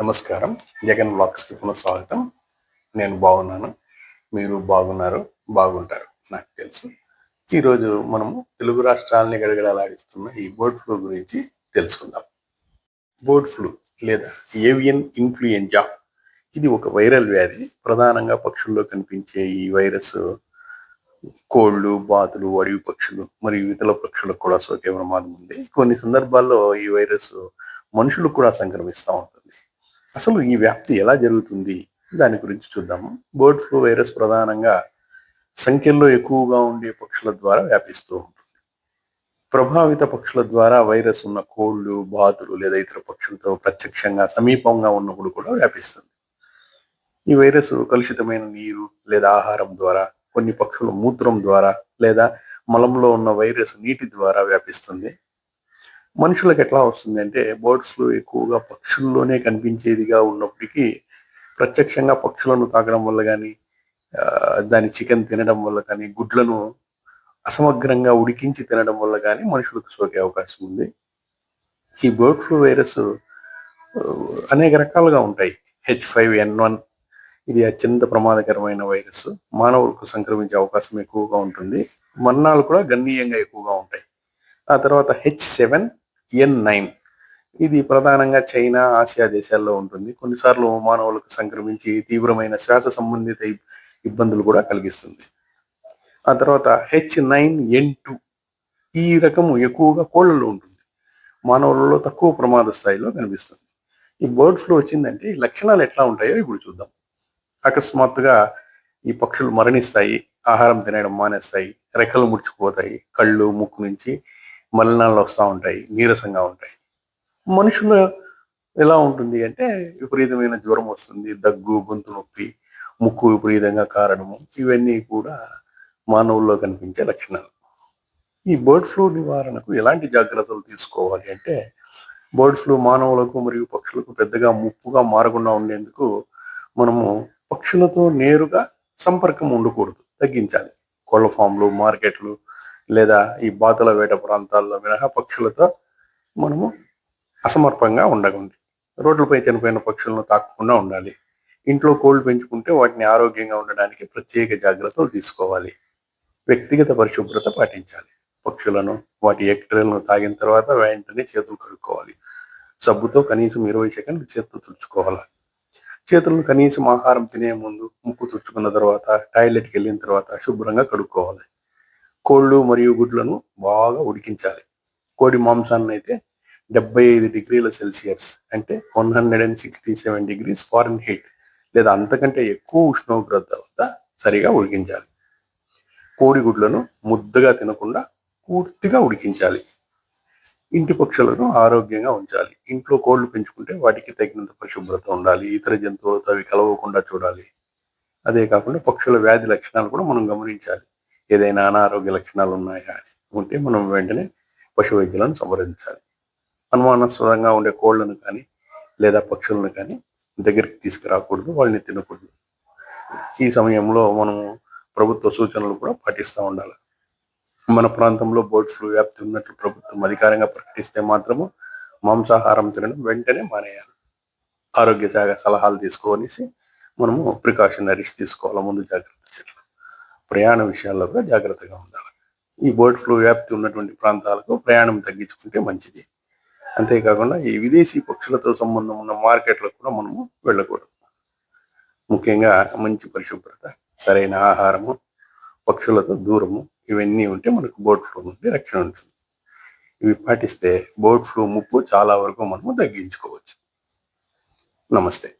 నమస్కారం. జగన్ బ్లాగ్స్కి పునఃస్వాగతం. నేను బాగున్నాను. మీరు బాగున్నారు బాగుంటారు. నాకు తెలుసు. ఈరోజు మనము తెలుగు రాష్ట్రాలని గడగడలాడిస్తున్న ఈ బర్డ్ ఫ్లూ గురించి తెలుసుకుందాం. బర్డ్ ఫ్లూ లేదా ఏవియన్ ఇన్ఫ్లుయెంజా ఇది ఒక వైరల్ వ్యాధి. ప్రధానంగా పక్షుల్లో కనిపించే ఈ వైరస్ కోళ్ళు బాతులు అడవి పక్షులు మరియు ఇతర పక్షులకు కూడా సోకే ప్రమాదం ఉంది. కొన్ని సందర్భాల్లో ఈ వైరస్ మనుషులకు కూడా సంక్రమిస్తూ ఉంటుంది. అసలు ఈ వ్యాప్తి ఎలా జరుగుతుంది? దాని గురించి చూద్దాము. బర్డ్ ఫ్లూ వైరస్ ప్రధానంగా సంఖ్యల్లో ఎక్కువగా ఉండే పక్షుల ద్వారా వ్యాపిస్తూ ఉంటుంది. ప్రభావిత పక్షుల ద్వారా వైరస్ ఉన్న కోళ్ళు బాతులు లేదా ఇతర పక్షులతో ప్రత్యక్షంగా సమీపంగా ఉన్నప్పుడు కూడా వ్యాపిస్తుంది. ఈ వైరస్ కలుషితమైన నీరు లేదా ఆహారం ద్వారా కొన్ని పక్షుల మూత్రం ద్వారా లేదా మలంలో ఉన్న వైరస్ నీటి ద్వారా వ్యాపిస్తుంది. మనుషులకు ఎట్లా వస్తుంది అంటే ఫ్లూ ఎక్కువగా పక్షుల్లోనే కనిపించేదిగా ఉన్నప్పటికీ ప్రత్యక్షంగా పక్షులను తాగడం వల్ల కానీ దాని చికెన్ తినడం వల్ల కానీ గుడ్లను అసమగ్రంగా ఉడికించి తినడం వల్ల కానీ మనుషులకు సోకే అవకాశం ఉంది. ఈ బర్డ్ ఫ్లూ వైరస్ అనేక రకాలుగా ఉంటాయి. హెచ్ ఫైవ్ ఎన్ వన్ ఇది అత్యంత ప్రమాదకరమైన వైరస్. మానవులకు సంక్రమించే అవకాశం ఎక్కువగా ఉంటుంది. మరణాలు కూడా గణనీయంగా ఎక్కువగా ఉంటాయి. ఆ తర్వాత హెచ్ సెవెన్ ఎన్ నైన్ ఇది ప్రధానంగా చైనా ఆసియా దేశాల్లో ఉంటుంది. కొన్నిసార్లు మానవులకు సంక్రమించి తీవ్రమైన శ్వాస సంబంధిత ఇబ్బందులు కూడా కలిగిస్తుంది. ఆ తర్వాత హెచ్ నైన్ ఎన్ టూ ఈ రకము ఎక్కువగా కోళ్ళలో ఉంటుంది. మానవులలో తక్కువ ప్రమాద స్థాయిలో కనిపిస్తుంది. ఈ బర్డ్ ఫ్లూ వచ్చిందంటే ఈ లక్షణాలు ఎట్లా ఉంటాయో ఇప్పుడు చూద్దాం. అకస్మాత్తుగా ఈ పక్షులు మరణిస్తాయి. ఆహారం తినడం మానేస్తాయి. రెక్కలు ముడుచుకుపోతాయి. కళ్ళు ముక్కు నుంచి మలినాలు వస్తూ ఉంటాయి నీరసంగా ఉంటాయి. మనుషులు ఎలా ఉంటుంది అంటే విపరీతమైన జ్వరం వస్తుంది దగ్గు గొంతు నొప్పి ముక్కు విపరీతంగా కారడము ఇవన్నీ కూడా మానవుల్లో కనిపించే లక్షణాలు. ఈ బర్డ్ ఫ్లూ నివారణకు ఎలాంటి జాగ్రత్తలు తీసుకోవాలి అంటే బర్డ్ ఫ్లూ మానవులకు మరియు పక్షులకు పెద్దగా ముప్పుగా మారకుండా ఉండేందుకు మనము పక్షులతో నేరుగా సంపర్కం ఉండకూడదు తగ్గించాలి. కోళ్ళ ఫామ్లు మార్కెట్లు లేదా ఈ బాతుల వేట ప్రాంతాల్లో మినహా పక్షులతో మనము అసమర్పంగా ఉండకండి రోడ్లపై చనిపోయిన పక్షులను తాకకుండా ఉండాలి. ఇంట్లో కోళ్ళు పెంచుకుంటే వాటిని ఆరోగ్యంగా ఉండడానికి ప్రత్యేక జాగ్రత్తలు తీసుకోవాలి. వ్యక్తిగత పరిశుభ్రత పాటించాలి. పక్షులను వాటి ఎక్టరీలను తాగిన తర్వాత వెంటనే చేతులు కడుక్కోవాలి. సబ్బుతో కనీసం ఇరవై సెకండ్లు చేతులు తుడుచుకోవాలి. చేతులను కనీసం ఆహారం తినే ముందు ముక్కు తుడుచుకున్న తర్వాత టాయిలెట్కి వెళ్ళిన తర్వాత శుభ్రంగా కడుక్కోవాలి. కోళ్ళు మరియు గుడ్లను బాగా ఉడికించాలి. కోడి మాంసాన్ని అయితే డెబ్బై ఐదు డిగ్రీల సెల్సియస్ అంటే one hundred and sixty seven degrees Fahrenheit లేదా అంతకంటే ఎక్కువ ఉష్ణోగ్రత వద్ద సరిగా ఉడికించాలి. కోడి గుడ్లను ముద్దగా తినకుండా పూర్తిగా ఉడికించాలి. ఇంటి పక్షులను ఆరోగ్యంగా ఉంచాలి. ఇంట్లో కోళ్ళు పెంచుకుంటే వాటికి తగినంత పరిశుభ్రత ఉండాలి. ఇతర జంతువులతో అవి కలవకుండా చూడాలి. అదే కాకుండా పక్షుల వ్యాధి లక్షణాలు కూడా మనం గమనించాలి. ఏదైనా అనారోగ్య లక్షణాలు ఉన్నాయా అని ఉంటే మనం వెంటనే పశు వైద్యులను సంప్రదించాలి. అనుమానాస్పదంగా ఉండే కోళ్ళను కానీ లేదా పక్షులను కానీ దగ్గరికి తీసుకురాకూడదు వాళ్ళని తినకూడదు. ఈ సమయంలో మనము ప్రభుత్వ సూచనలు కూడా పాటిస్తూ ఉండాలి. మన ప్రాంతంలో బర్డ్ ఫ్లూ వ్యాప్తి ఉన్నట్లు ప్రభుత్వం అధికారంగా ప్రకటిస్తే మాత్రము మాంసాహారం తినడం వెంటనే మానేయాలి. ఆరోగ్య శాఖ సలహాలు తీసుకోనేసి మనము ప్రికాషనరీస్ తీసుకోవాలి. ముందు జాగ్రత్త చర్యలు. ప్రయాణ విషయాల్లో కూడా జాగ్రత్తగా ఉండాలి. ఈ బర్డ్ ఫ్లూ వ్యాప్తి ఉన్నటువంటి ప్రాంతాలకు ప్రయాణం తగ్గించుకుంటే మంచిది. అంతేకాకుండా ఈ విదేశీ పక్షులతో సంబంధం ఉన్న మార్కెట్లకు కూడా మనము వెళ్ళకూడదు. ముఖ్యంగా మంచి పరిశుభ్రత సరైన ఆహారము పక్షులతో దూరము ఇవన్నీ ఉంటే మనకు బర్డ్ ఫ్లూ నుండి రక్షణ ఉంటుంది. ఇవి పాటిస్తే బర్డ్ ఫ్లూ ముప్పు చాలా వరకు మనము తగ్గించుకోవచ్చు. నమస్తే.